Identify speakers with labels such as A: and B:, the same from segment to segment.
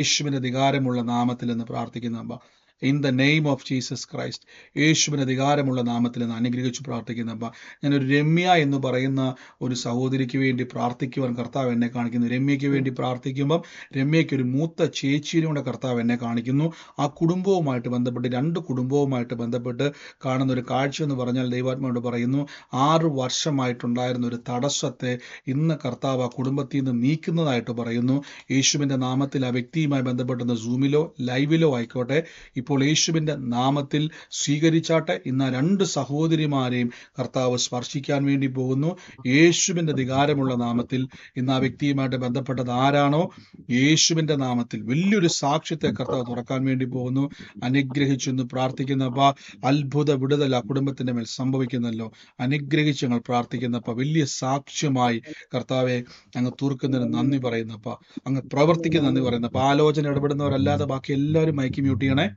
A: യേശുവിന്റെ അധികാരമുള്ള നാമത്തിൽ എന്ന് പ്രാർത്ഥിക്കുന്ന അപ്പ in the name of Jesus Christ യേശുവിന് അധികാരമുള്ള നാമത്തിൽ നിന്ന് അനുഗ്രഹിച്ചു പ്രാർത്ഥിക്കുന്ന അപ്പ ഞാനൊരു രമ്യ എന്ന് പറയുന്ന ഒരു സഹോദരിക്ക് വേണ്ടി പ്രാർത്ഥിക്കുവാൻ കർത്താവ് എന്നെ കാണിക്കുന്നു. രമ്യയ്ക്ക് വേണ്ടി പ്രാർത്ഥിക്കുമ്പം രമ്യയ്ക്ക് ഒരു മൂത്ത ചേച്ചിയിലൂടെ കർത്താവ് എന്നെ കാണിക്കുന്നു. ആ കുടുംബവുമായിട്ട് ബന്ധപ്പെട്ട് രണ്ട് കുടുംബവുമായിട്ട് ബന്ധപ്പെട്ട് കാണുന്ന ഒരു കാഴ്ച എന്ന് പറഞ്ഞാൽ ദൈവാത്മാവോട് പറയുന്നു ആറ് വർഷമായിട്ടുണ്ടായിരുന്ന ഒരു തടസ്സത്തെ ഇന്ന് കർത്താവ് ആ കുടുംബത്തിൽ നിന്ന് നീക്കുന്നതായിട്ട് പറയുന്നു. യേശുവിന്റെ നാമത്തിൽ ആ വ്യക്തിയുമായി ബന്ധപ്പെട്ടുന്ന സൂമിലോ ലൈവിലോ ആയിക്കോട്ടെ ഇപ്പോൾ യേശുവിന്റെ നാമത്തിൽ സ്വീകരിച്ചാട്ടെ ഇന്ന് രണ്ട് സഹോദരിമാരെയും കർത്താവ് സ്പർശിക്കാൻ വേണ്ടി പോകുന്നു. യേശുവിന്റെ അധികാരമുള്ള നാമത്തിൽ ഇന്ന് ആ വ്യക്തിയുമായിട്ട് ബന്ധപ്പെട്ടത് ആരാണോ? യേശുവിന്റെ നാമത്തിൽ വലിയൊരു സാക്ഷ്യത്തെ കർത്താവ് തുറക്കാൻ വേണ്ടി പോകുന്നു. അനുഗ്രഹിച്ചെന്ന് പ്രാർത്ഥിക്കുന്നപ്പ അത്ഭുത വിടുതൽ ആ കുടുംബത്തിന്റെ മേൽ സംഭവിക്കുന്നല്ലോ. അനുഗ്രഹിച്ച് ഞങ്ങൾ പ്രാർത്ഥിക്കുന്നപ്പ വലിയ സാക്ഷ്യമായി കർത്താവെ അങ്ങ് തീർക്കുന്നതിന് നന്ദി പറയുന്നപ്പ അങ്ങ് പ്രവർത്തിക്കുന്ന നന്ദി പറയുന്നപ്പ. ആലോചന ഇടപെടുന്നവരല്ലാതെ ബാക്കി എല്ലാവരും മയക്കി മ്യൂട്ട് ചെയ്യണേ.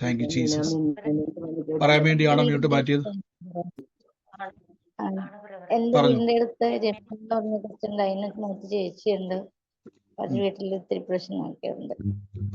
A: താങ്ക് യു ജീസസ് പറയാൻ വേണ്ടിയാണോ മ്യൂട്ട് മാറ്റിയത്
B: എന്റെ. വീടിന്റെ അടുത്ത് എന്ന് പറഞ്ഞ കൊച്ചുണ്ട് അതിന് ചേച്ചിയുണ്ട് അത് വീട്ടിൽ ഒത്തിരി പ്രശ്നമൊക്കെയുണ്ട്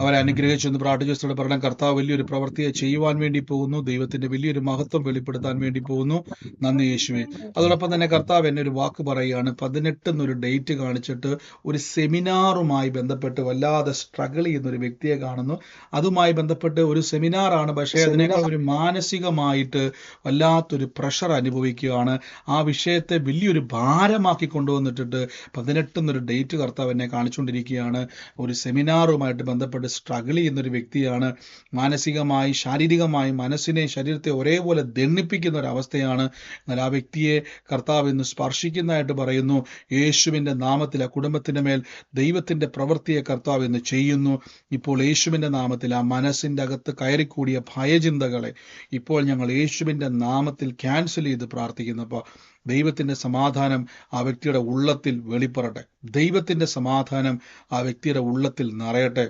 A: അവരെ അനുഗ്രഹിച്ചെന്ന് പ്രാർത്ഥിച്ചോടെ പറയണം കർത്താവ് വലിയൊരു പ്രവൃത്തിയെ ചെയ്യുവാൻ വേണ്ടി പോകുന്നു. ദൈവത്തിന്റെ വലിയൊരു മഹത്വം വെളിപ്പെടുത്താൻ വേണ്ടി പോകുന്നു. നന്ദി യേശുവെ. അതോടൊപ്പം തന്നെ കർത്താവ് എന്നെ ഒരു വാക്ക് പറയുകയാണ്. പതിനെട്ട് എന്നൊരു ഡേറ്റ് കാണിച്ചിട്ട് ഒരു സെമിനാറുമായി ബന്ധപ്പെട്ട് വല്ലാതെ സ്ട്രഗിൾ ചെയ്യുന്ന ഒരു വ്യക്തിയെ കാണുന്നു. അതുമായി ബന്ധപ്പെട്ട് ഒരു സെമിനാറാണ്. പക്ഷേ അതിനേക്കാൾ ഒരു മാനസികമായിട്ട് വല്ലാത്തൊരു പ്രഷർ അനുഭവിക്കുകയാണ്. ആ വിഷയത്തെ വലിയൊരു ഭാരമാക്കി കൊണ്ടുവന്നിട്ടിട്ട് പതിനെട്ട് എന്നൊരു ഡേറ്റ് കർത്താവ് എന്നെ കാണിച്ചുകൊണ്ടിരിക്കുകയാണ് ഒരു സെമിനാറുമായിട്ട് ബന്ധപ്പെട്ട് സ്ട്രഗിൾ ചെയ്യുന്ന ഒരു വ്യക്തിയാണ്. മാനസികമായി ശാരീരികമായി മനസ്സിനെ ശരീരത്തെ ഒരേപോലെ ദണ്ണിപ്പിക്കുന്ന ഒരു അവസ്ഥയാണ്. എന്നാൽ ആ വ്യക്തിയെ കർത്താവ് ഇന്ന് സ്പർശിക്കുന്നതായിട്ട് പറയുന്നു. യേശുവിന്റെ നാമത്തിൽ ആ കുടുംബത്തിന്റെ മേൽ ദൈവത്തിന്റെ പ്രവൃത്തിയെ കർത്താവ് ഇന്ന് ചെയ്യുന്നു. ഇപ്പോൾ യേശുവിന്റെ നാമത്തിൽ ആ മനസ്സിന്റെ അകത്ത് കയറിക്കൂടിയ ഭയചിന്തകളെ ഇപ്പോൾ ഞങ്ങൾ യേശുവിന്റെ നാമത്തിൽ ക്യാൻസൽ ചെയ്ത് പ്രാർത്ഥിക്കുന്നപ്പോൾ ദൈവത്തിന്റെ സമാധാനം ആ വ്യക്തിയുടെ ഉള്ളത്തിൽ വെളിപ്പെടട്ടെ. ദൈവത്തിന്റെ സമാധാനം ആ വ്യക്തിയുടെ ഉള്ളത്തിൽ നിറയട്ടെ.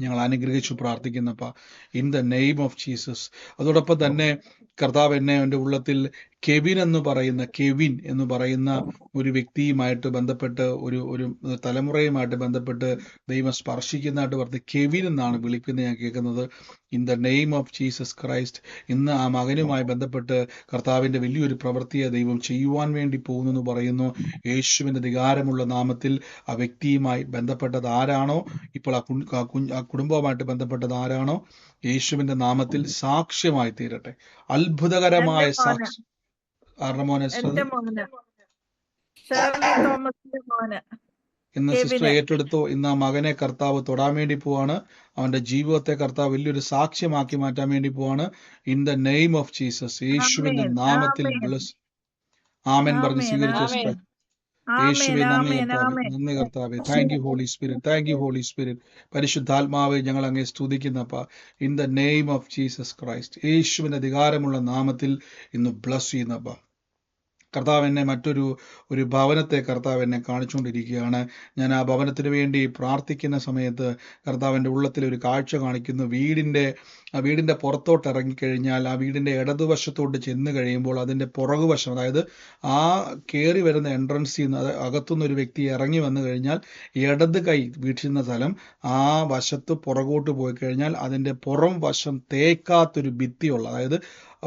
A: ഞങ്ങൾ അനുഗ്രഹിച്ചു പ്രാർത്ഥിക്കുന്നപ്പ in the name of Jesus അതോടൊപ്പം തന്നെ കർത്താവ് എന്നെ എന്റെ ഉള്ളത്തിൽ കെവിൻ എന്ന് പറയുന്ന കെവിൻ എന്ന് പറയുന്ന ഒരു വ്യക്തിയുമായിട്ട് ബന്ധപ്പെട്ട് ഒരു ഒരു തലമുറയുമായിട്ട് ബന്ധപ്പെട്ട് ദൈവം സ്പർശിക്കുന്നതായിട്ട് പറഞ്ഞ് കെവിൻ എന്നാണ് വിളിക്കുന്നത് ഞാൻ കേൾക്കുന്നത്. In the name of Jesus Christ ഇന്ന് ആ മകനുമായി ബന്ധപ്പെട്ട് കർത്താവിന്റെ വലിയൊരു പ്രവൃത്തിയെ ദൈവം ചെയ്യുവാൻ വേണ്ടി പോകുന്നു എന്ന് പറയുന്നു. യേശുവിന്റെ അധികാരമുള്ള നാമത്തിൽ ആ വ്യക്തിയുമായി ബന്ധപ്പെട്ടത് ആരാണോ? ഇപ്പോൾ ആ ആ കുടുംബവുമായിട്ട് ബന്ധപ്പെട്ടത് ആരാണോ? യേശുവിന്റെ നാമത്തിൽ സാക്ഷ്യമായി തീരട്ടെ. അത്ഭുതകരമായ സാക്ഷ്യം ആരുടെ മോനെ
C: എന്റെ മോന്. ഷേർലി തോമസിന്റെ മോന്.
A: ഇന്ന് സിസ്റ്റർ. ഏറ്റെടുത്തു. ഇന്ന് ആ മകനെ കർത്താവ് തൊടാൻ വേണ്ടി പോവാണ്. അവന്റെ ജീവിതത്തെ കർത്താവ് വലിയൊരു സാക്ഷ്യമാക്കി മാറ്റാൻ വേണ്ടി പോവാണ്. In the name of Jesus യേശുവിന്റെ നാമത്തിൽ
C: ആമൻ.
A: പറഞ്ഞ് സ്വീകരിച്ചു യേശുവെ നന്ദി കർത്താവെ നന്ദി കർത്താവെ. Thank you Holy Spirit thank you Holy Spirit പരിശുദ്ധാത്മാവെ ഞങ്ങൾ അങ്ങേ സ്തുതിക്കുന്നപ്പ. In the name of Jesus Christ യേശുവിന്റെ അധികാരമുള്ള നാമത്തിൽ ഇന്ന് ബ്ലസ് ചെയ്യുന്നപ്പ. കർത്താവ് എന്നെ മറ്റൊരു ഒരു ഭവനത്തെ കർത്താവ് എന്നെ കാണിച്ചുകൊണ്ടിരിക്കുകയാണ്. ഞാൻ ആ ഭവനത്തിന് വേണ്ടി പ്രാർത്ഥിക്കുന്ന സമയത്ത് കർത്താവിന്റെ ഉള്ളത്തിൽ ഒരു കാഴ്ച കാണിക്കുന്നു. വീടിന്റെ ആ വീടിന്റെ പുറത്തോട്ട് ഇറങ്ങിക്കഴിഞ്ഞാൽ ആ വീടിന്റെ ഇടതുവശത്തോട്ട് ചെന്ന് കഴിയുമ്പോൾ അതിന്റെ പുറകുവശം അതായത് ആ കയറി വരുന്ന എൻട്രൻസിൽ നിന്ന് അത് അകത്തുനിന്ന് ഒരു വ്യക്തി ഇറങ്ങി വന്നു കഴിഞ്ഞാൽ ഇടത് കൈ വീക്ഷിക്കുന്ന സ്ഥലം ആ വശത്ത് പുറകോട്ട് പോയി കഴിഞ്ഞാൽ അതിന്റെ പുറം വശം തേക്കാത്തൊരു ഭിത്തിയുള്ള അതായത്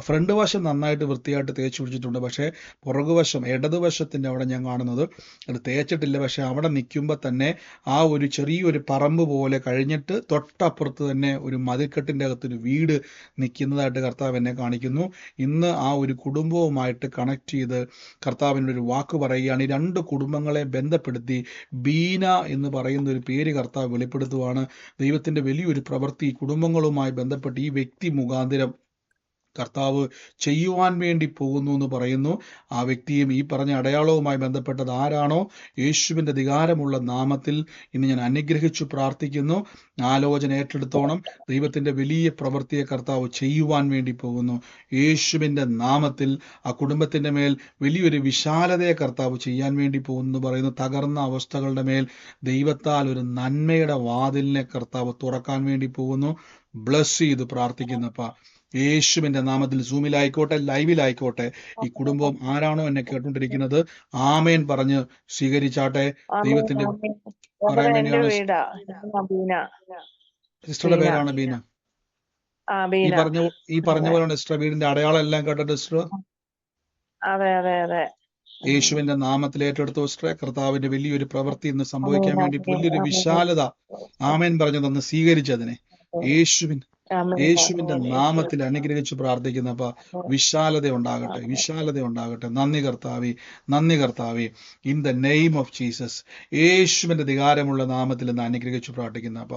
A: ഫ്രണ്ട് വശം നന്നായിട്ട് വൃത്തിയായിട്ട് തേച്ച് പിടിച്ചിട്ടുണ്ട്. പക്ഷേ പുറകുവശം ഇടതുവശത്തിന്റെ അവിടെ ഞാൻ കാണുന്നത് അത് തേച്ചിട്ടില്ല. പക്ഷെ അവിടെ നിൽക്കുമ്പോൾ തന്നെ ആ ഒരു ചെറിയൊരു പറമ്പ് പോലെ കഴിഞ്ഞിട്ട് തൊട്ടപ്പുറത്ത് തന്നെ ഒരു മതിൽക്കെട്ടിന്റെ അകത്തൊരു വീട് നിൽക്കുന്നതായിട്ട് കർത്താവ് എന്നെ കാണിക്കുന്നു. ഇന്ന് ആ ഒരു കുടുംബവുമായിട്ട് കണക്ട് ചെയ്ത് കർത്താവിന്റെ ഒരു വാക്ക് പറയുകയാണ്. ഈ രണ്ട് കുടുംബങ്ങളെ ബന്ധപ്പെടുത്തി ബീന എന്ന് പറയുന്ന ഒരു പേര് കർത്താവ് വെളിപ്പെടുത്തുവാണ്. ദൈവത്തിന്റെ വലിയൊരു പ്രവൃത്തി കുടുംബങ്ങളുമായി ബന്ധപ്പെട്ട് ഈ വ്യക്തി മുഖാന്തരം കർത്താവ് ചെയ്യുവാൻ വേണ്ടി പോകുന്നു എന്ന് പറയുന്നു. ആ വ്യക്തിയും ഈ പറഞ്ഞ അടയാളവുമായി ബന്ധപ്പെട്ടത് ആരാണോ? യേശുവിന്റെ അധികാരമുള്ള നാമത്തിൽ ഇന്ന് ഞാൻ അനുഗ്രഹിച്ചു പ്രാർത്ഥിക്കുന്നു. ആലോചന ഏറ്റെടുത്തോണം. ദൈവത്തിന്റെ വലിയ പ്രവൃത്തിയെ കർത്താവ് ചെയ്യുവാൻ വേണ്ടി പോകുന്നു. യേശുവിന്റെ നാമത്തിൽ ആ കുടുംബത്തിന്റെ മേൽ വലിയൊരു വിശാലതയെ കർത്താവ് ചെയ്യാൻ വേണ്ടി പോകുന്നു പറയുന്നു. തകർന്ന അവസ്ഥകളുടെ മേൽ ദൈവത്താൽ ഒരു നന്മയുടെ വാതിലിനെ കർത്താവ് തുറക്കാൻ വേണ്ടി പോകുന്നു. ബ്ലസ് ചെയ്ത് പ്രാർത്ഥിക്കുന്നപ്പ. യേശുവിന്റെ നാമത്തിൽ സൂമിലായിക്കോട്ടെ ലൈവിലായിക്കോട്ടെ ഈ കുടുംബം ആരാണോ എന്നെ കേട്ടുകൊണ്ടിരിക്കുന്നത്? ആമേൻ പറഞ്ഞ് സ്വീകരിച്ചാട്ടെ. ദൈവത്തിന്റെ പറയാൻ വേണ്ടിയാണ് സിസ്റ്ററുടെ പേരാണ് ബീന. ഈ പറഞ്ഞ ഈ പറഞ്ഞ പോലെയാണ് സിസ്റ്റർ വീടിന്റെ അടയാളം എല്ലാം കേട്ടോ സിസ്റ്റർ?
C: അതെ അതെ അതെ.
A: യേശുവിന്റെ നാമത്തിൽ ഏറ്റെടുത്ത സിസ്റ്ററെ. കർത്താവിന്റെ വലിയൊരു പ്രവൃത്തി ഇന്ന് സംഭവിക്കാൻ വേണ്ടി വലിയൊരു വിശാലത ആമേൻ പറഞ്ഞതൊന്ന് സ്വീകരിച്ചതിനെ. യേശുവിൻ
C: ആമേൻ.
A: യേശുവിന്റെ നാമത്തിൽ അനുഗ്രഹിച്ച് പ്രാർത്ഥിക്കുന്ന അപ്പ വിശാലത ഉണ്ടാകട്ടെ വിശാലത ഉണ്ടാകട്ടെ. നന്ദി കർത്താവി നന്ദി കർത്താവി. In the name of Jesus യേശുവിന്റെ അധികാരമുള്ള നാമത്തിൽ നിന്ന് അനുഗ്രഹിച്ച് പ്രാർത്ഥിക്കുന്ന അപ്പ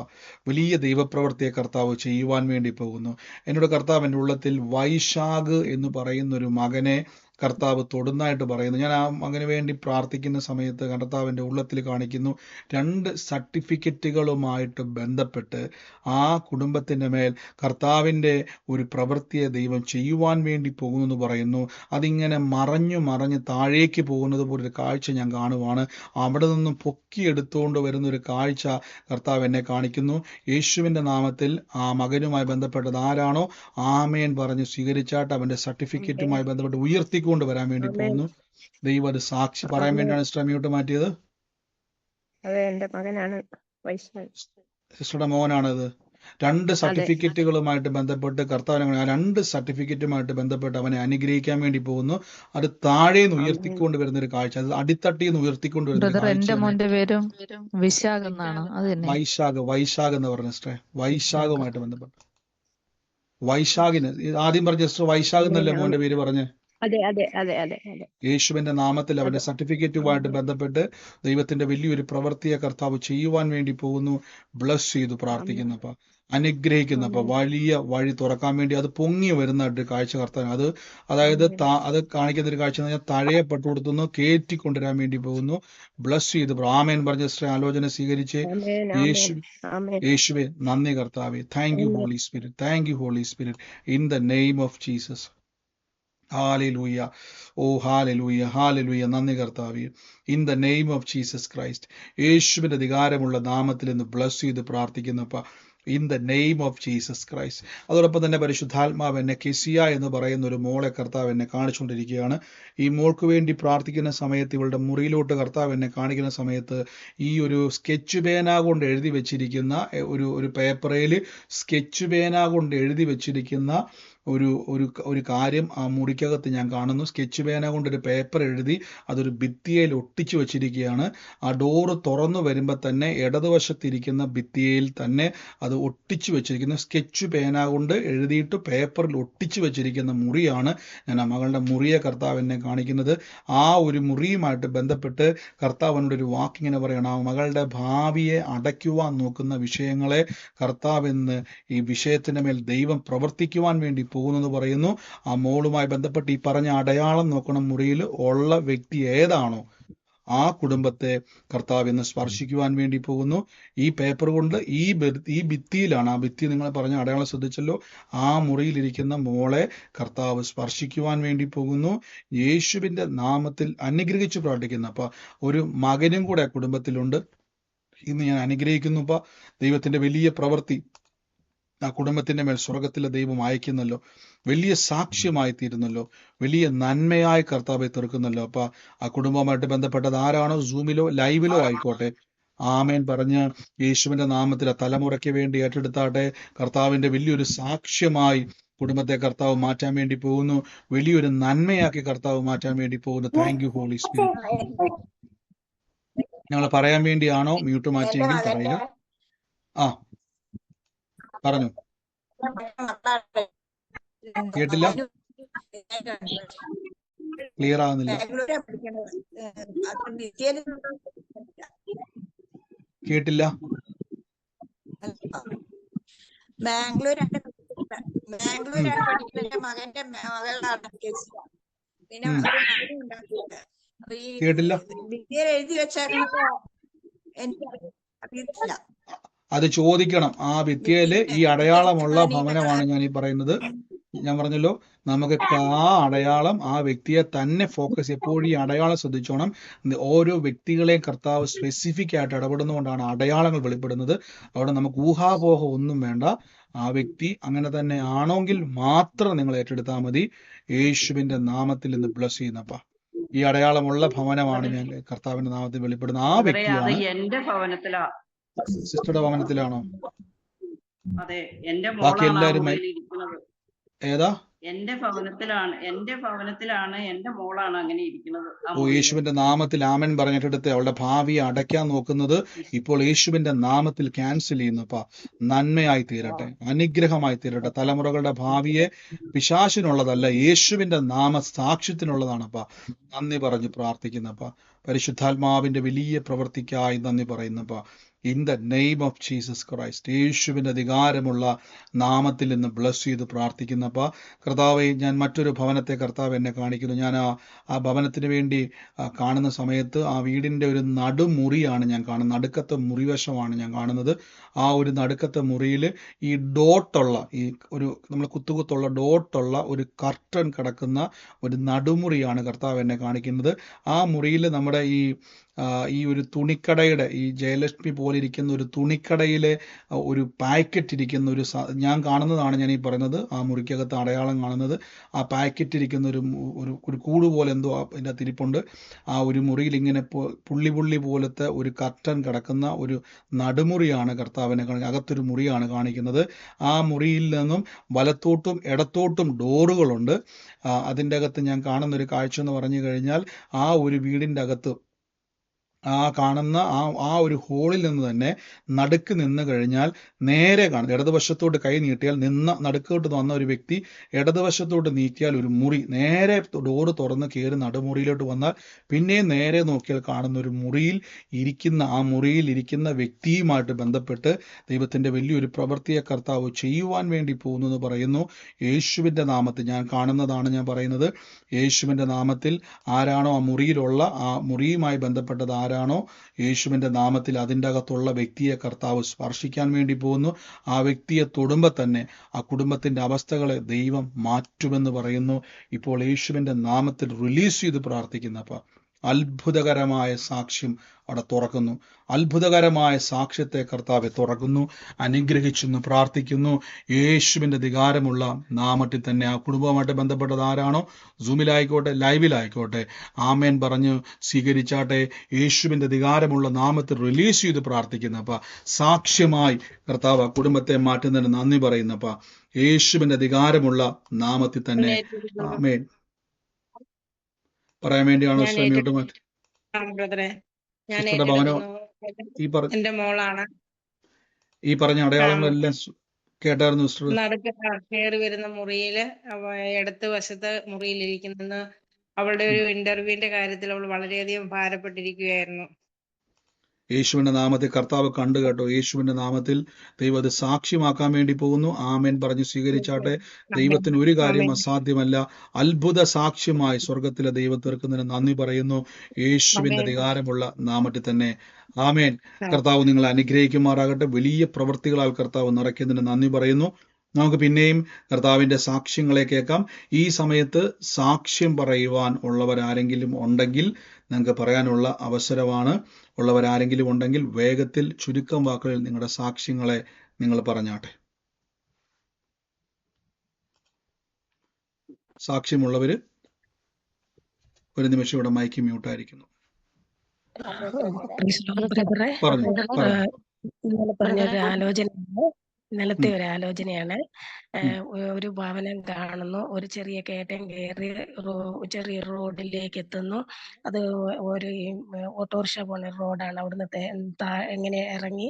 A: വലിയ ദൈവപ്രവൃത്തിയെ കർത്താവ് ചെയ്യുവാൻ വേണ്ടി പോകുന്നു. എന്നോട് കർത്താവ് എന്റെ ഉള്ളത്തിൽ വൈശാഖ് എന്ന് പറയുന്ന ഒരു മകനെ കർത്താവ് തൊടുന്നതായിട്ട് പറയുന്നു. ഞാൻ ആ മകന് വേണ്ടി പ്രാർത്ഥിക്കുന്ന സമയത്ത് കർത്താവിന്റെ ഉള്ളത്തിൽ കാണിക്കുന്നു രണ്ട് സർട്ടിഫിക്കറ്റുകളുമായിട്ട് ബന്ധപ്പെട്ട് ആ കുടുംബത്തിന്റെ മേൽ കർത്താവിന്റെ ഒരു പ്രവൃത്തിയെ ദൈവം ചെയ്യുവാൻ വേണ്ടി പോകുന്നു എന്ന് പറയുന്നു. അതിങ്ങനെ മറഞ്ഞു മറഞ്ഞ് താഴേക്ക് പോകുന്നത് പോലൊരു കാഴ്ച ഞാൻ കാണുവാണ്. അവിടെ നിന്നും പൊക്കിയെടുത്തുകൊണ്ട് വരുന്ന ഒരു കാഴ്ച കർത്താവ് എന്നെ കാണിക്കുന്നു. യേശുവിന്റെ നാമത്തിൽ ആ മകനുമായി ബന്ധപ്പെട്ടത് ആരാണോ? ആമേൻ പറഞ്ഞ് സ്വീകരിച്ചാട്ട് അവന്റെ സർട്ടിഫിക്കറ്റുമായി ബന്ധപ്പെട്ട് ഉയർത്തിക്കൊണ്ട് വരാൻ വേണ്ടി പോകുന്നു. ദൈവം അത് സാക്ഷി പറയാൻ വേണ്ടിയാണ് സിസ്റ്റർ മ്യൂട്ട് മാറ്റിയത്.
C: അതെ എന്റെ മകനാണ് വൈശാഖ്
A: സിസ്റ്ററുടെ മോനാണത്. രണ്ട് സർട്ടിഫിക്കറ്റുകളുമായിട്ട് ബന്ധപ്പെട്ട് കർത്താവിനെ ആ രണ്ട് സർട്ടിഫിക്കറ്റുമായിട്ട് ബന്ധപ്പെട്ട് അവനെ അനുഗ്രഹിക്കാൻ വേണ്ടി പോകുന്നു. അത് താഴെ നിന്ന് ഉയർത്തിക്കൊണ്ട് വരുന്ന ഒരു കാഴ്ച. അത് അടിത്തട്ടിന്ന് ഉയർത്തിക്കൊണ്ട് വരുന്ന
D: വൈശാഖ്
A: വൈശാഖ് എന്ന് പറഞ്ഞ സിസ്റ്ററെ. വൈശാഖുമായിട്ട് ബന്ധപ്പെട്ട്. വൈശാഖിന് ആദ്യം പറഞ്ഞ സിസ്റ്റർ വൈശാഖ് എന്നല്ലേ മോന്റെ പേര് പറഞ്ഞ്?
C: അതെ അതെ അതെ അതെ അതെ.
A: യേശുവിന്റെ നാമത്തിൽ അവന്റെ സർട്ടിഫിക്കറ്റുമായിട്ട് ബന്ധപ്പെട്ട് ദൈവത്തിന്റെ വലിയൊരു പ്രവൃത്തിയെ കർത്താവ് ചെയ്യുവാൻ വേണ്ടി പോകുന്നു. ബ്ലസ് ചെയ്തു പ്രാർത്ഥിക്കുന്നപ്പ അനുഗ്രഹിക്കുന്നപ്പ വലിയ വഴി തുറക്കാൻ വേണ്ടി അത് പൊങ്ങി വരുന്ന ഒരു കാഴ്ച കർത്താവ്. അത് അതായത് അത് കാണിക്കുന്ന ഒരു കാഴ്ച എന്ന് പറഞ്ഞാൽ തഴയപ്പെട്ടു കൊടുത്തുന്നു കയറ്റി കൊണ്ടുവരാൻ വേണ്ടി പോകുന്നു. ബ്ലസ് ചെയ്ത് ആമേൻ പറഞ്ഞ ശ്രീ ആലോചന സ്വീകരിച്ച് യേശു യേശുവെ നന്ദി കർത്താവെ. Thank you Holy Spirit thank you Holy Spirit in the name of Jesus hallelujah oh hallelujah hallelujah നന്ദി കർത്താവെ. In the name of Jesus Christ യേശുവിന്റെ അധികാരമുള്ള നാമത്തിൽ നിന്ന് ബ്ലസ് ചെയ്ത് പ്രാർത്ഥിക്കുന്നപ്പ. In the name of Jesus Christ അതോടൊപ്പം തന്നെ പരിശുദ്ധാത്മാവ് എന്നെ കെസിയ എന്ന് പറയുന്ന ഒരു മോളെ കർത്താവ് എന്നെ കാണിച്ചുകൊണ്ടിരിക്കുകയാണ്. ഈ മോൾക്ക് വേണ്ടി പ്രാർത്ഥിക്കുന്ന സമയത്ത് ഇവളുടെ മുറിയിലോട്ട് കർത്താവ് എന്നെ കാണിക്കുന്ന സമയത്ത് ഈ ഒരു സ്കെച്ച് പേന കൊണ്ട് എഴുതി വെച്ചിരിക്കുന്ന ഒരു ഒരു പേപ്പറിൽ സ്കെച്ച് പേന കൊണ്ട് എഴുതി വെച്ചിരിക്കുന്ന ഒരു ഒരു ഒരു കാര്യം ആ മുറിക്കകത്ത് ഞാൻ കാണുന്നു. സ്കെച്ച് പേന കൊണ്ടൊരു പേപ്പർ എഴുതി അതൊരു ഭിത്തിയിൽ ഒട്ടിച്ചു വെച്ചിരിക്കുകയാണ്. ആ ഡോറ് തുറന്നു വരുമ്പോൾ തന്നെ ഇടതുവശത്തിരിക്കുന്ന ഭിത്തിയിൽ തന്നെ അത് ഒട്ടിച്ചു വെച്ചിരിക്കുന്ന. സ്കെച്ച് പേന കൊണ്ട് എഴുതിയിട്ട് പേപ്പറിൽ ഒട്ടിച്ചു വെച്ചിരിക്കുന്ന മുറിയാണ് ഞാൻ ആ മകളുടെ മുറിയെ കർത്താവ് എന്നെ കാണിക്കുന്നത്. ആ ഒരു മുറിയുമായിട്ട് ബന്ധപ്പെട്ട് കർത്താവിനോട് ഒരു വാക്കിങ്ങനെ പറയണം ആ മകളുടെ ഭാവിയെ അടയ്ക്കുവാൻ നോക്കുന്ന വിഷയങ്ങളെ കർത്താവ് എന്ന് ഈ വിഷയത്തിന്റെ മേൽ ദൈവം പ്രവർത്തിക്കുവാൻ വേണ്ടി പോകുന്നെന്ന് പറയുന്നു. ആ മോളുമായി ബന്ധപ്പെട്ട് ഈ പറഞ്ഞ അടയാളം നോക്കണം മുറിയിൽ ഉള്ള വ്യക്തി ഏതാണോ ആ കുടുംബത്തെ കർത്താവ് ഇന്ന് സ്പർശിക്കുവാൻ വേണ്ടി പോകുന്നു. ഈ പേപ്പർ കൊണ്ട് ഈ ഈ ഭിത്തിയിലാണ് ആ ഭിത്തി നിങ്ങൾ പറഞ്ഞ അടയാളം ശ്രദ്ധിച്ചല്ലോ. ആ മുറിയിലിരിക്കുന്ന മോളെ കർത്താവ് സ്പർശിക്കുവാൻ വേണ്ടി പോകുന്നു. യേശുവിന്റെ നാമത്തിൽ അനുഗ്രഹിച്ച് പ്രാർത്ഥിക്കുന്നു. അപ്പൊ ഒരു മകനും കൂടെ കുടുംബത്തിലുണ്ട്. ഇന്ന് ഞാൻ അനുഗ്രഹിക്കുന്നു അപ്പ ദൈവത്തിന്റെ വലിയ പ്രവൃത്തി ആ കുടുംബത്തിന്റെ മേൽ സ്വർഗത്തിലെ ദൈവം അയക്കുന്നല്ലോ വലിയ സാക്ഷ്യമായി തീരുന്നല്ലോ. വലിയ നന്മയായി കർത്താവെ തീർക്കുന്നല്ലോ. അപ്പൊ ആ കുടുംബവുമായിട്ട് ബന്ധപ്പെട്ടത് ആരാണോ? സൂമിലോ ലൈവിലോ ആയിക്കോട്ടെ. ആമേൻ പറഞ്ഞ് യേശുവിന്റെ നാമത്തിൽ ആ തലമുറയ്ക്ക് വേണ്ടി ഏറ്റെടുത്താട്ടെ. കർത്താവിന്റെ വലിയൊരു സാക്ഷ്യമായി കുടുംബത്തെ കർത്താവ് മാറ്റാൻ വേണ്ടി പോകുന്നു. വലിയൊരു നന്മയാക്കി കർത്താവ് മാറ്റാൻ വേണ്ടി പോകുന്നു. താങ്ക് യു ഹോളി സ്പിരിറ്റ് ഞങ്ങൾ പറയാൻ വേണ്ടിയാണോ? മ്യൂട്ട് മാറ്റിയെങ്കിൽ പറയുക ആ പറഞ്ഞു കേട്ടില്ല ക്ലിയർ ആവുന്നില്ല കേട്ടില്ല
E: പഠിക്കുന്ന മകന്റെ പിന്നെ
A: കേട്ടില്ല
E: എഴുതി അറിയത്തില്ല
A: അത് ചോദിക്കണം. ആ ഭിത്തിയിൽ ഈ അടയാളമുള്ള ഭവനമാണ് ഞാൻ ഈ പറയുന്നത്. ഞാൻ പറഞ്ഞല്ലോ നമുക്ക് ആ അടയാളം ആ വ്യക്തിയെ തന്നെ ഫോക്കസ് എപ്പോഴും ഈ അടയാളം ശ്രദ്ധിച്ചോണം. ഓരോ വ്യക്തികളെയും കർത്താവ് സ്പെസിഫിക് ആയിട്ട് ഇടപെടുന്നതുകൊണ്ടാണ് അടയാളങ്ങൾ വെളിപ്പെടുന്നത്. അവിടെ നമുക്ക് ഊഹാപോഹ ഒന്നും വേണ്ട. ആ വ്യക്തി അങ്ങനെ തന്നെ ആണെങ്കിൽ മാത്രം നിങ്ങൾ ഏറ്റെടുത്താൽ മതി. യേശുവിന്റെ നാമത്തിൽ ഇന്ന് ബ്ലസ് ചെയ്യുന്നപ്പ. ഈ അടയാളമുള്ള ഭവനമാണ് ഞാൻ കർത്താവിന്റെ നാമത്തിൽ വെളിപ്പെടുന്ന ആ
F: വ്യക്തി
A: വ്യക്തിയാണ്
F: എന്റെ ഭവനത്തിലാ.
A: സിസ്റ്ററുടെ ഭവനത്തിലാണോ
F: അതെ എന്റെ
A: ബാക്കി ഏതാ?
F: എന്റെ ഭവനത്തിലാണ് എന്റെ ഭവനത്തിലാണ് എന്റെ മോളാണ് അങ്ങനെ ഇരിക്കുന്നത്.
A: ഓ യേശുവിന്റെ നാമത്തിൽ ആമൻ പറഞ്ഞിട്ടെടുത്ത് അവളുടെ ഭാവിയെ അടയ്ക്കാൻ നോക്കുന്നത് ഇപ്പോൾ യേശുവിന്റെ നാമത്തിൽ ക്യാൻസൽ ചെയ്യുന്നു അപ്പ നന്മയായി തീരട്ടെ അനുഗ്രഹമായി തീരട്ടെ. തലമുറകളുടെ ഭാവിയെ പിശാശിനുള്ളതല്ല യേശുവിന്റെ നാമ സാക്ഷ്യത്തിനുള്ളതാണപ്പ നന്ദി പറഞ്ഞു പ്രാർത്ഥിക്കുന്നപ്പ. പരിശുദ്ധാത്മാവിന്റെ വലിയ പ്രവൃത്തിക്കായി നന്ദി പറയുന്നപ്പ. In the name of Jesus Christ യേശുവിന്റെ അധികാരമുള്ള നാമത്തിൽ നിന്ന് ബ്ലസ് ചെയ്ത് പ്രാർത്ഥിക്കുന്നപ്പോൾ കർത്താവെ ഞാൻ മറ്റൊരു ഭവനത്തെ കർത്താവ് എന്നെ കാണിക്കുന്നു. ഞാൻ ആ ആ ഭവനത്തിന് വേണ്ടി കാണുന്ന സമയത്ത് ആ വീടിന്റെ ഒരു നടുമുറിയാണ് ഞാൻ കാണുന്നത്. നടുക്കത്തെ മുറിവശമാണ് ഞാൻ കാണുന്നത്. ആ ഒരു നടുക്കത്തെ മുറിയിൽ ഈ ഡോട്ടുള്ള ഈ ഒരു നമ്മൾ കുത്തുകുത്തുള്ള ഡോട്ടുള്ള ഒരു കർട്ടൻ കിടക്കുന്ന ഒരു നടുമുറിയാണ് കർത്താവ് എന്നെ കാണിക്കുന്നത്. ആ മുറിയിൽ നമ്മുടെ ഈ ഈ ഒരു തുണിക്കടയുടെ ഈ ജയലക്ഷ്മി പോലെ ഇരിക്കുന്ന ഒരു തുണിക്കടയിലെ ഒരു പാക്കറ്റ് ഇരിക്കുന്ന ഒരു ഞാൻ കാണുന്നതാണ് ഞാൻ ഈ പറയുന്നത് ആ മുറിക്കകത്ത് അടയാളം കാണുന്നത്. ആ പാക്കറ്റ് ഇരിക്കുന്ന ഒരു ഒരു ഒരു കൂട് പോലെ എന്തോ അതിന്റെ അകത്ത് ഇരിപ്പുണ്ട്. ആ ഒരു മുറിയിൽ ഇങ്ങനെ പുള്ളി പുള്ളി പോലത്തെ ഒരു കർട്ടൻ കിടക്കുന്ന ഒരു നടുമുറിയാണ് കർത്താവിനെ കാണിക്കുന്നത് അകത്തൊരു മുറിയാണ് കാണിക്കുന്നത്. ആ മുറിയിൽ നിന്നും വലത്തോട്ടും ഇടത്തോട്ടും ഡോറുകളുണ്ട്. അതിന്റെ അകത്ത് ഞാൻ കാണുന്ന ഒരു കാഴ്ച എന്ന് പറഞ്ഞു കഴിഞ്ഞാൽ ആ ഒരു വീടിന്റെ അകത്ത് ആ കാണുന്ന ആ ആ ഒരു ഹോളിൽ നിന്ന് തന്നെ നടുക്ക് നിന്ന് കഴിഞ്ഞാൽ നേരെ കാണും. ഇടതുവശത്തോട്ട് കൈ നീട്ടിയാൽ നിന്ന നടുക്കോട്ട് വന്ന ഒരു വ്യക്തി ഇടതുവശത്തോട്ട് നീക്കിയാൽ ഒരു മുറി നേരെ ഡോറ് തുറന്ന് കയറി നടുമുറിയിലോട്ട് വന്നാൽ പിന്നെയും നേരെ നോക്കിയാൽ കാണുന്ന ഒരു മുറിയിൽ ഇരിക്കുന്ന ആ മുറിയിൽ ഇരിക്കുന്ന വ്യക്തിയുമായിട്ട് ബന്ധപ്പെട്ട് ദൈവത്തിന്റെ വലിയൊരു പ്രവൃത്തിയെ കർത്താവ് ചെയ്യുവാൻ വേണ്ടി പോകുന്നു എന്ന് പറയുന്നു. യേശുവിന്റെ നാമത്തിൽ ഞാൻ കാണുന്നതാണ് ഞാൻ പറയുന്നത്. യേശുവിന്റെ നാമത്തിൽ ആരാണോ ആ മുറിയിലുള്ള ആ മുറിയുമായി ബന്ധപ്പെട്ടത് ആരാണോ യേശുവിന്റെ നാമത്തിൽ അതിന്റെ അകത്തുള്ള വ്യക്തിയെ കർത്താവ് സ്പർശിക്കാൻ വേണ്ടി പോകുന്നു. ആ വ്യക്തിയെ തൊടുമ്പോൾ തന്നെ ആ കുടുംബത്തിന്റെ അവസ്ഥകളെ ദൈവം മാറ്റുമെന്ന് പറയുന്നു. ഇപ്പോൾ യേശുവിന്റെ നാമത്തിൽ റിലീസ് ചെയ്ത് പ്രാർത്ഥിക്കുന്നപ്പ അത്ഭുതകരമായ സാക്ഷ്യം അവിടെ തുറക്കുന്നു. അത്ഭുതകരമായ സാക്ഷ്യത്തെ കർത്താവെ തുറക്കുന്നു അനുഗ്രഹിച്ചെന്ന് പ്രാർത്ഥിക്കുന്നു. യേശുവിന്റെ അധികാരമുള്ള നാമത്തിൽ തന്നെ ആ കുടുംബവുമായിട്ട് ബന്ധപ്പെട്ടത് ആരാണോ? സൂമിലായിക്കോട്ടെ ലൈവിലായിക്കോട്ടെ ആമേൻ പറഞ്ഞു സ്വീകരിച്ചാട്ടെ. യേശുവിന്റെ അധികാരമുള്ള നാമത്തിൽ റിലീസ് ചെയ്ത് പ്രാർത്ഥിക്കുന്നപ്പ. സാക്ഷ്യമായി കർത്താവ് കുടുംബത്തെ മാറ്റുന്നതിന് നന്ദി പറയുന്നപ്പ. യേശുവിന്റെ അധികാരമുള്ള നാമത്തിൽ തന്നെ ആമേൻ. പറയാൻ വേണ്ടിയാണ് സിസ്റ്റർ മാറ്റി
G: എന്റെ മോളാണ്.
A: ഈ പറഞ്ഞ അടയാളങ്ങളെല്ലാം കേട്ടായിരുന്നു
G: കയറി വരുന്ന മുറിയിൽ ഇടത്ത് വശത്ത് മുറിയിലിരിക്കുന്ന അവളുടെ ഒരു ഇന്റർവ്യൂവിന്റെ കാര്യത്തിൽ അവൾ വളരെയധികം ഭാരപ്പെട്ടിരിക്കുകയായിരുന്നു.
A: യേശുവിന്റെ നാമത്തിൽ കർത്താവ് കണ്ടു കേട്ടോ. യേശുവിന്റെ നാമത്തിൽ ദൈവം അത് സാക്ഷ്യമാക്കാൻ വേണ്ടി പോകുന്നു. ആമേൻ പറഞ്ഞ് സ്വീകരിച്ചാട്ടെ. ദൈവത്തിന് ഒരു കാര്യം അസാധ്യമല്ല. അത്ഭുത സാക്ഷ്യമായി സ്വർഗത്തിലെ ദൈവം തീർക്കുന്നതിന് നന്ദി പറയുന്നു. യേശുവിന്റെ അധികാരമുള്ള നാമത്തിൽ തന്നെ. ആമേൻ. കർത്താവ് നിങ്ങളെ അനുഗ്രഹിക്കുമാറാകട്ടെ. വലിയ പ്രവൃത്തികളാൽ കർത്താവ് നിറയ്ക്കുന്നതിന് നന്ദി പറയുന്നു. നമുക്ക് പിന്നെയും കർത്താവിന്റെ സാക്ഷ്യങ്ങളെ കേൾക്കാം. ഈ സമയത്ത് സാക്ഷ്യം പറയുവാൻ ഉള്ളവരാരെങ്കിലും ഉണ്ടെങ്കിൽ നിങ്ങൾക്ക് പറയാനുള്ള അവസരമാണ് ഉള്ളവരാരെങ്കിലും ഉണ്ടെങ്കിൽ വേഗത്തിൽ ചുരുക്കം വാക്കുകളിൽ നിങ്ങളുടെ സാക്ഷ്യങ്ങളെ നിങ്ങൾ പറഞ്ഞാട്ടെ. സാക്ഷ്യമുള്ളവര് ഒരു നിമിഷം ഇവിടെ മൈക്ക് മ്യൂട്ടായിരിക്കുന്നു. പറഞ്ഞു പറഞ്ഞു.
C: ഒരു ആലോചനയാണ് ഇന്നലത്തെ ഒരു ആലോചനയാണ് ഏഹ് ഒരു ഭവനം കാണുന്നു. ഒരു ചെറിയ കേറ്റം കേറി റോ- ചെറിയ റോഡിലേക്ക് എത്തുന്നു. അത് ഒരു ഓട്ടോറിക്ഷ പോണ റോഡാണ്. അവിടുന്ന് തേ- താ- എങ്ങനെ ഇറങ്ങി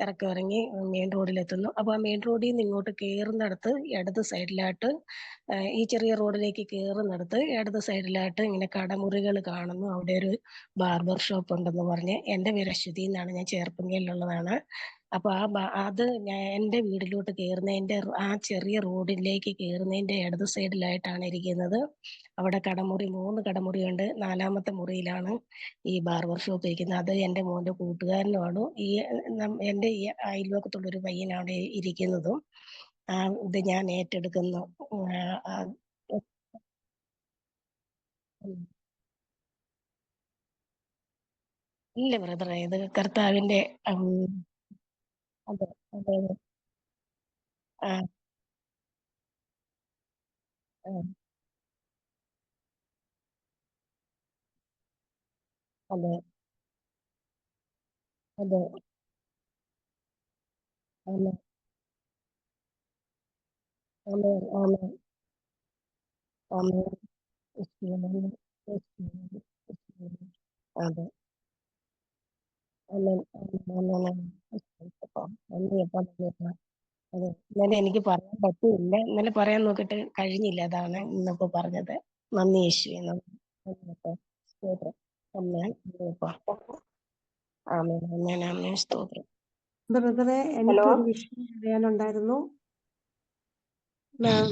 C: ഇറക്കി ഇറങ്ങി മെയിൻ റോഡിലെത്തുന്നു. അപ്പൊ ആ മെയിൻ റോഡിൽ നിന്ന് ഇങ്ങോട്ട് കയറുന്നിടത്ത് ഇടത് സൈഡിലായിട്ട് ഈ ചെറിയ റോഡിലേക്ക് കയറുന്നിടത്ത് ഇടത് സൈഡിലായിട്ട് ഇങ്ങനെ കടമുറികൾ കാണുന്നു. അവിടെ ഒരു ബാർബർ ഷോപ്പ് ഉണ്ടെന്ന് പറഞ്ഞ്. എന്റെ പേര് അശ്വതി എന്നാണ്. ഞാൻ ചേർപ്പുങ്കയിലുള്ളതാണ് അപ്പൊ ആ അത് ഞാൻ എന്റെ വീട്ടിലോട്ട് കയറുന്നതിന്റെ ആ ചെറിയ റോഡിലേക്ക് കയറുന്നതിന്റെ ഇടത് സൈഡിലായിട്ടാണ് ഇരിക്കുന്നത്. അവിടെ കടമുറി മൂന്ന് കടമുറി ഉണ്ട്. നാലാമത്തെ മുറിയിലാണ് ഈ ബാർബർ ഷോപ്പ് ഇരിക്കുന്നത്. അത് എന്റെ മോന്റെ കൂട്ടുകാരനുമാണ്. ഈ എന്റെ എന്റെ ഈ ഒരു പയ്യനാണ് ഇരിക്കുന്നതും. ഇത് ഞാൻ ഏറ്റെടുക്കുന്നു. ഇല്ല ബ്രദറെ ഇത് കർത്താവിന്റെ ഉം, അതെ അതെ അതെ. ആ. ആ, അതെ. അതെ. ആമേൻ ആമേൻ ആമേൻ ആമേൻ യേശുവേ, യേശുവേ, യേശുവേ. അതെ ആമേൻ ആമേൻ ആമേൻ അതെ ഇന്നലെ എനിക്ക് പറയാൻ പറ്റിയില്ല ഇന്നലെ പറയാൻ നോക്കിയിട്ട് കഴിഞ്ഞില്ല അതാണ് ഇന്നിപ്പോ പറഞ്ഞത്. നന്ദി യേശുവേ നന്ദി. സ്തോത്രം.
H: ബ്രദറെ എനിക്കൊരു വിഷയം പറയാനുണ്ടായിരുന്നു മാം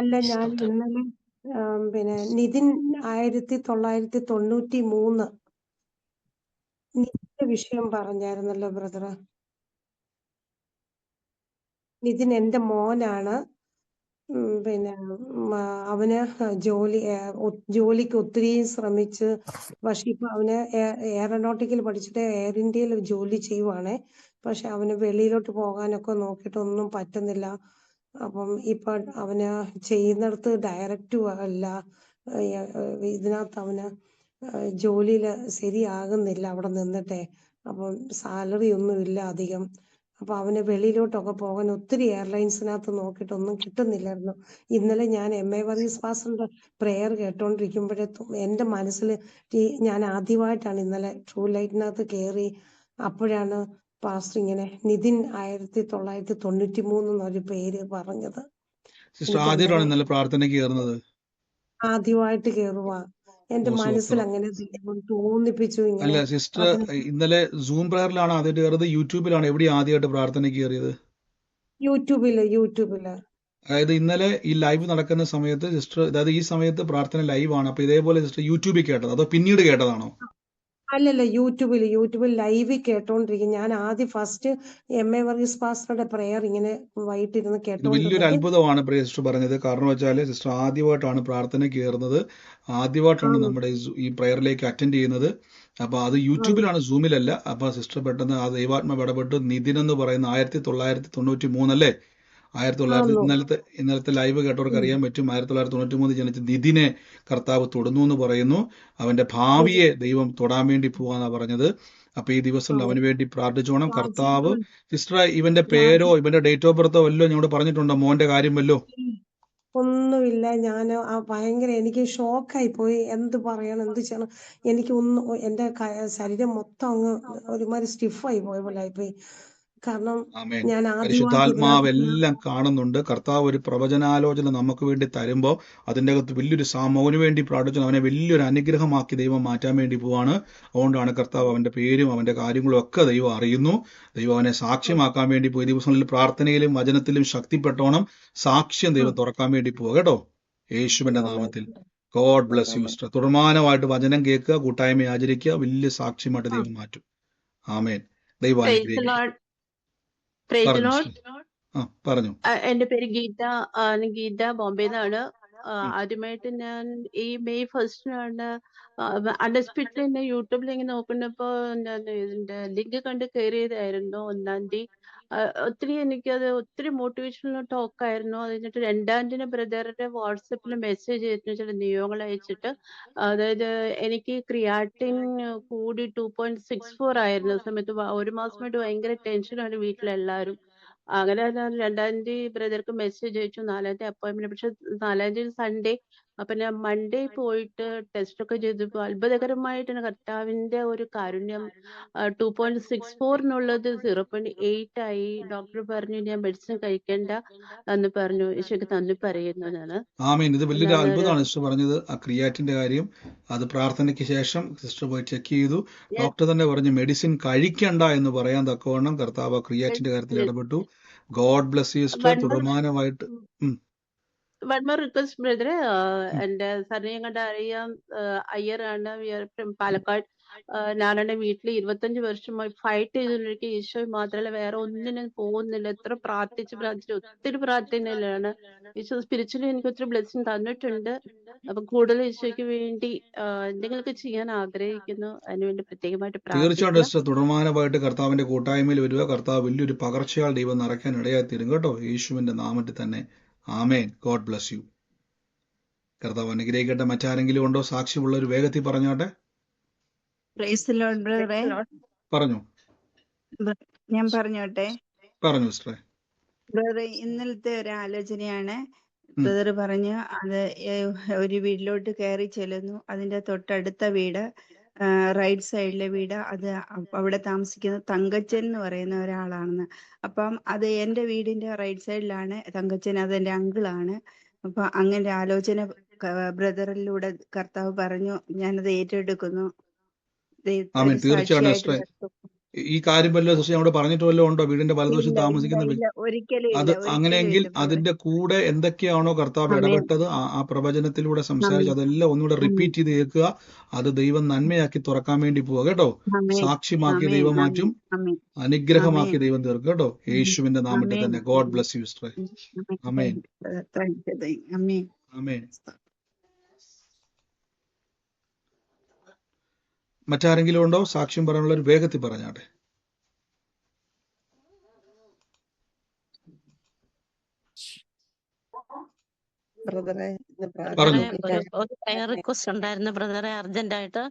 H: അല്ല ഞാൻ
C: സ്തോത്രം
H: ഇന്നലെ ആം, പിന്നെ നിതിൻ ആയിരത്തി തൊള്ളായിരത്തി തൊണ്ണൂറ്റി മൂന്ന്. നിതിന്റെ വിഷയം പറഞ്ഞായിരുന്നല്ലോ ബ്രദറെ. നിതിൻ എന്റെ മോനാണ്. പിന്നെ അവന് ജോലി ജോലിക്ക് ഒത്തിരി ശ്രമിച്ച് പക്ഷെ ഇപ്പൊ അവന് എയറോനോട്ടിക്കൽ പഠിച്ചിട്ട് എയർ ഇന്ത്യയിൽ ജോലി ചെയ്യുവാണേ. പക്ഷെ അവന് വെളിയിലോട്ട് പോകാനൊക്കെ നോക്കിയിട്ടൊന്നും പറ്റുന്നില്ല. അപ്പം ഇപ്പൊ അവന് ചെയ്യുന്നിടത്ത് ഡയറക്റ്റ് അല്ല. ഇതിനകത്ത് അവന് ജോലിയിൽ ശരിയാകുന്നില്ല അവിടെ നിന്നിട്ടെ. അപ്പം സാലറി ഒന്നും ഇല്ല അധികം. അപ്പൊ അവന് വെളിയിലോട്ടൊക്കെ പോകാൻ ഒത്തിരി എയർലൈൻസിനകത്ത് നോക്കിയിട്ടൊന്നും കിട്ടുന്നില്ലായിരുന്നു. ഇന്നലെ ഞാൻ എം എ വർഗീസ് പാസ്റ്ററിന്റെ പ്രെയർ കേട്ടോണ്ടിരിക്കുമ്പോഴേ എന്റെ മനസ്സിൽ ഞാൻ ആദ്യമായിട്ടാണ് ഇന്നലെ ട്രൂ ലൈറ്റിനകത്ത് കയറി അപ്പോഴാണ് പാസ്റ്റർ ഇങ്ങനെ നിതിൻ ആയിരത്തി തൊള്ളായിരത്തി തൊണ്ണൂറ്റി മൂന്ന് എന്നൊരു പേര് പറഞ്ഞത്.
A: ആദ്യമായിട്ടാണ് ഇന്നലെ പ്രാർത്ഥന കയറുന്നത്?
H: ആദ്യമായിട്ട് കയറുക എന്റെ മനസ്സിൽ അങ്ങനെ തോന്നിപ്പിച്ചു
A: അല്ല സിസ്റ്റർ ഇന്നലെ സൂം പ്രയറിലാണ് ആദ്യമായിട്ട് കയറിയത് യൂട്യൂബിലാണ് എവിടെ ആദ്യമായിട്ട് പ്രാർത്ഥനയ്ക്ക് കയറിയത്
H: യൂട്യൂബിൽ യൂട്യൂബിൽ.
A: അതായത് ഇന്നലെ ഈ ലൈവ് നടക്കുന്ന സമയത്ത് സിസ്റ്റർ അതായത് ഈ സമയത്ത് പ്രാർത്ഥന ലൈവ് ആണ്. അപ്പൊ ഇതേപോലെ സിസ്റ്റർ യൂട്യൂബിൽ കേട്ടത്. അതോ പിന്നീട് കേട്ടതാണോ?
H: അല്ലല്ല യൂട്യൂബിൽ യൂട്യൂബിൽ ലൈവ് കേട്ടോണ്ടിരിക്കും. ഞാൻ ആദ്യം ഫസ്റ്റ് എം എ വർഗീസ് പാസ്റ്ററുടെ പ്രെയർ ഇങ്ങനെ വൈകിട്ടിരുന്ന്
A: കേട്ടു വലിയൊരു അത്ഭുതമാണ് പ്രിയ സിസ്റ്റർ പറഞ്ഞത്. കാരണം വെച്ചാൽ സിസ്റ്റർ ആദ്യമായിട്ടാണ് പ്രാർത്ഥന കയറുന്നത് ആദ്യമായിട്ടാണ് നമ്മുടെ ഈ പ്രയറിലേക്ക് അറ്റൻഡ് ചെയ്യുന്നത്. അപ്പൊ അത് യൂട്യൂബിലാണ് സൂമിലല്ല അപ്പൊ സിസ്റ്റർ പെട്ടെന്ന് ആ ദൈവാത്മ ഇടപെട്ട് നിതിൻ എന്ന് പറയുന്ന ആയിരത്തി തൊള്ളായിരത്തി തൊണ്ണൂറ്റി മൂന്നല്ലേ ആയിരത്തി തൊള്ളായിരത്തി ഇന്നലത്തെ ഇന്നലത്തെ ലൈവ് കേട്ടവർക്ക് അറിയാൻ പറ്റും. ആയിരത്തി തൊള്ളായിരത്തി തൊണ്ണൂറ്റി മൂന്ന് ജനിച്ച ദിദിനെ കർത്താവ് തൊടുന്നു എന്ന് പറയുന്നു. അവന്റെ. ഭാവിയെ ദൈവം തൊടാൻ വേണ്ടി പോവാന്നാ പറഞ്ഞത്. അപ്പൊ ഈ ദിവസം അവന് വേണ്ടി പ്രാർത്ഥിച്ചോണം. കർത്താവ് സിസ്റ്റർ ഇവന്റെ പേരോ ഇവന്റെ ഡേറ്റ് ഓഫ് ബർത്തോ വല്ലോ ഞങ്ങളോട് പറഞ്ഞിട്ടുണ്ടോ? മോന്റെ കാര്യം വല്ലോ?
H: ഒന്നുമില്ല. ഞാൻ ഭയങ്കര എനിക്ക് ഷോക്കായി പോയി. എന്ത് പറയണം എന്ത് ചെയ്യണം? എനിക്ക് ഒന്ന് എന്റെ ശരീരം മൊത്തം അങ്ങ് ഒരുമാതിരി സ്റ്റിഫായി പോയ പോലെ ആയിപ്പോയി. കാരണം ഞാൻ ആദ്യമായിട്ട്
A: പരിശുദ്ധാത്മാവ്
H: ഇതിനകത്ത്
A: എല്ലാം കാണുന്നുണ്ട്. കർത്താവ് ഒരു പ്രവചനാലോചന നമുക്ക് വേണ്ടി തരുമ്പോൾ അതിന്റെ അകത്ത് വലിയൊരു സാമോന് വേണ്ടി പ്രാർത്ഥിച്ചു അവനെ വലിയൊരു അനുഗ്രഹമാക്കി ദൈവം മാറ്റാൻ വേണ്ടി പോവാണ്. അതുകൊണ്ടാണ് കർത്താവ് അവന്റെ പേരും അവന്റെ കാര്യങ്ങളും ഒക്കെ ദൈവം അറിയുന്നു. ദൈവം അവനെ സാക്ഷ്യമാക്കാൻ വേണ്ടി പോയി. ദിവസങ്ങളിൽ പ്രാർത്ഥനയിലും വചനത്തിലും ശക്തിപ്പെട്ടോണം. സാക്ഷ്യം ദൈവം തുറക്കാൻ വേണ്ടി പോവുക കേട്ടോ? യേശുവിന്റെ നാമത്തിൽ. God bless you
H: mister
A: sister തുടർമാനമായിട്ട് വചനം കേൾക്കുക കൂട്ടായ്മ ആചരിക്കുക വലിയ സാക്ഷ്യമായിട്ട് ദൈവം മാറ്റും. ആമേൻ. ദൈവം പറഞ്ഞു.
I: എന്റെ പേര് ഗീത. ഗീത ബോംബെ നിന്നാണ്
A: ഉം.
I: ആദ്യമായിട്ട് ഞാൻ ഈ മെയ് ഫസ്റ്റിനാണ് അൺഎക്സ്പെക്ടഡ് തന്നെ യൂട്യൂബിൽ ഇങ്ങനെ നോക്കുന്നപ്പോ ഇതിന്റെ ലിങ്ക് കണ്ട് കയറിയതായിരുന്നു ഒന്നാം തീയതി. ഒത്തിരി എനിക്കത് ഒത്തിരി മോട്ടിവേഷണൽ ടോക്ക് ആയിരുന്നു. അത് കഴിഞ്ഞിട്ട് രണ്ടാം ബ്രദറിന്റെ വാട്സപ്പിൽ മെസ്സേജ് ചെയ്തിട്ട് ചില അയച്ചിട്ട്. അതായത് എനിക്ക് ക്രിയാറ്റിൻ കൂടി ടു പോയിന്റ് സിക്സ് ഫോർ ആയിരുന്നു സമയത്ത് ഒരു മാസമായിട്ട് ഭയങ്കര ടെൻഷനാണ് വീട്ടിലെല്ലാവരും അങ്ങനെ രണ്ടാം തീയതി ബ്രദർക്ക് മെസ്സേജ് അയച്ചു. നാലാം തീയതി അപ്പോയിന്റ്മെന്റ് പക്ഷെ നാലാം തീയതി സൺഡേ അപ്പൊ ഞാൻ മൺഡേ പോയിട്ട് ടെസ്റ്റ് ഒക്കെ ചെയ്തപ്പോൾ അത്ഭുതകരമായിട്ടാണ് കർത്താവിന്റെ ഒരു കാരുണ്യം ടു പോയിന്റ് സിക്സ് ഫോറിനുള്ളത് സീറോ പോയിന്റ് എയ്റ്റ് ആയി. ഡോക്ടർ പറഞ്ഞു ഞാൻ മെഡിസിൻ കഴിക്കേണ്ട എന്ന് പറഞ്ഞു. ഈശോക്ക് നന്ദി പറയുന്നു ഞാൻ
A: ആമീൻ. ഇത് വലിയൊരു അത്ഭുതമാണ്. സിസ്റ്റർ പറഞ്ഞത് ആ ക്രിയാറ്റിന്റെ കാര്യം അത് പ്രാർത്ഥനയ്ക്ക് ശേഷം സിസ്റ്റർ പോയി ചെക്ക് ചെയ്തു. ഡോക്ടർ തന്നെ പറഞ്ഞു മെഡിസിൻ കഴിക്കണ്ട എന്ന് പറയാൻ തക്കവണ്ണം കർത്താവ് ക്രിയാറ്റിന്റെ കാര്യത്തിൽ ഇടപെട്ടു. ഗോഡ് ബ്ലസ് യു സിസ്റ്റർ തുടർമാനമായിട്ട്
I: വൺ മോർ റിക്വസ്റ്റ് ബ്രദറെ
A: ഉം.
I: എന്റെ സർനെയും കണ്ട അറിയാം അയ്യറാണ് ഫ്രം പാലക്കാട് ഞാനെന്റെ വീട്ടിൽ ഇരുപത്തഞ്ച് വർഷമായി ഫൈറ്റ് ചെയ്തുകൊണ്ടിരിക്കുക ഈശോ മാത്രമല്ല വേറെ ഒന്നിനും പോകുന്നില്ല. എത്ര പ്രാർത്ഥിച്ച് പ്രാർത്ഥിച്ച് ഒത്തിരി പ്രാർത്ഥനയിലാണ്. ഈശോ സ്പിരിച്വലി എനിക്ക് ഒത്തിരി ബ്ലെസ്സിങ് തന്നിട്ടുണ്ട്. അപ്പൊ കൂടുതൽ ഈശോയ്ക്ക് വേണ്ടി എന്തെങ്കിലും എന്തെങ്കിലുമൊക്കെ ചെയ്യാൻ ആഗ്രഹിക്കുന്നു. അതിനുവേണ്ടി പ്രത്യേകമായിട്ട്
A: തീർച്ചയായിട്ടും തുടർമാനമായിട്ട് കർത്താവിന്റെ കൂട്ടായ്മയിൽ വരിക. കർത്താവ് വലിയൊരു പകർച്ചയാൽ ദൈവം നിറയ്ക്കാൻ ഇടയായി തീരും കേട്ടോ യേശുവിന്റെ നാമത്തിൽ തന്നെ. ആമേൻ. God bless you. കർത്താവ് അനുഗ്രഹിക്കട്ടെ. മറ്റാരെങ്കിലും ഉണ്ടോ? സാക്ഷ്യമുള്ള ഒരു വേഗത്തിൽ പറഞ്ഞോട്ടെ പറഞ്ഞു?
J: ഞാൻ പറഞ്ഞോട്ടെ
A: പറഞ്ഞു സിസ്റ്ററെ.
J: ബ്രദറെ ഇന്നലത്തെ ഒരു ആലോചനയാണ്. ബ്രദർ പറഞ്ഞു അത് ഒരു വീട്ടിലോട്ട് കയറി ചെല്ലുന്നു. അതിന്റെ തൊട്ടടുത്ത വീട്. റൈറ്റ് സൈഡിലെ വീട് അത് അവിടെ താമസിക്കുന്ന തങ്കച്ചൻ എന്ന് പറയുന്ന ഒരാളാണെന്ന്. അപ്പം അത് എന്റെ വീടിന്റെ റൈറ്റ് സൈഡിലാണ്. തങ്കച്ചൻ അത് എന്റെ അങ്കിളാണ്. അപ്പൊ അങ്ങനെ ആലോചന ബ്രദറിലൂടെ കർത്താവ് പറഞ്ഞു ഞാനത് ഏറ്റെടുക്കുന്നു.
A: തീർച്ചയായിട്ടും. ഈ കാര്യം വല്ലതും സുശി ഞങ്ങളോട് പറഞ്ഞിട്ട് വല്ലതും ഉണ്ടോ? വീടിന്റെ വലതുവശത്ത് താമസിക്കുന്ന അത് അങ്ങനെയെങ്കിൽ അതിന്റെ കൂടെ എന്തൊക്കെയാണോ കർത്താവ് ഇടപെട്ടത് ആ പ്രവചനത്തിലൂടെ സംസാരിച്ച് അതെല്ലാം ഒന്നുകൂടെ റിപ്പീറ്റ് ചെയ്ത് കേൾക്കുക. അത് ദൈവം നന്മയാക്കി തുറക്കാൻ വേണ്ടി പോവുക കേട്ടോ?
J: സാക്ഷിമാക്കി
A: സാക്ഷ്യമാക്കി ദൈവം മാറ്റും അനുഗ്രഹമാക്കി ദൈവം തീർക്കും കേട്ടോ? യേശുവിന്റെ നാമത്തിൽ തന്നെ. ഗോഡ് ബ്ലസ് യു അമേൻ ആമേൻ
J: താങ്ക് യു ആമേൻ
A: ആമേൻ മറ്റാരെങ്കിലും ഉണ്ടോ? സാക്ഷ്യം പറയാനുള്ള ഒരു വേഗത്തിൽ പറഞ്ഞാട്ടെ.
K: ഒരു പ്രയർ റിക്വസ്റ്റ് ഉണ്ടായിരുന്നു ബ്രദറെ അർജന്റ് ആയിട്ട്.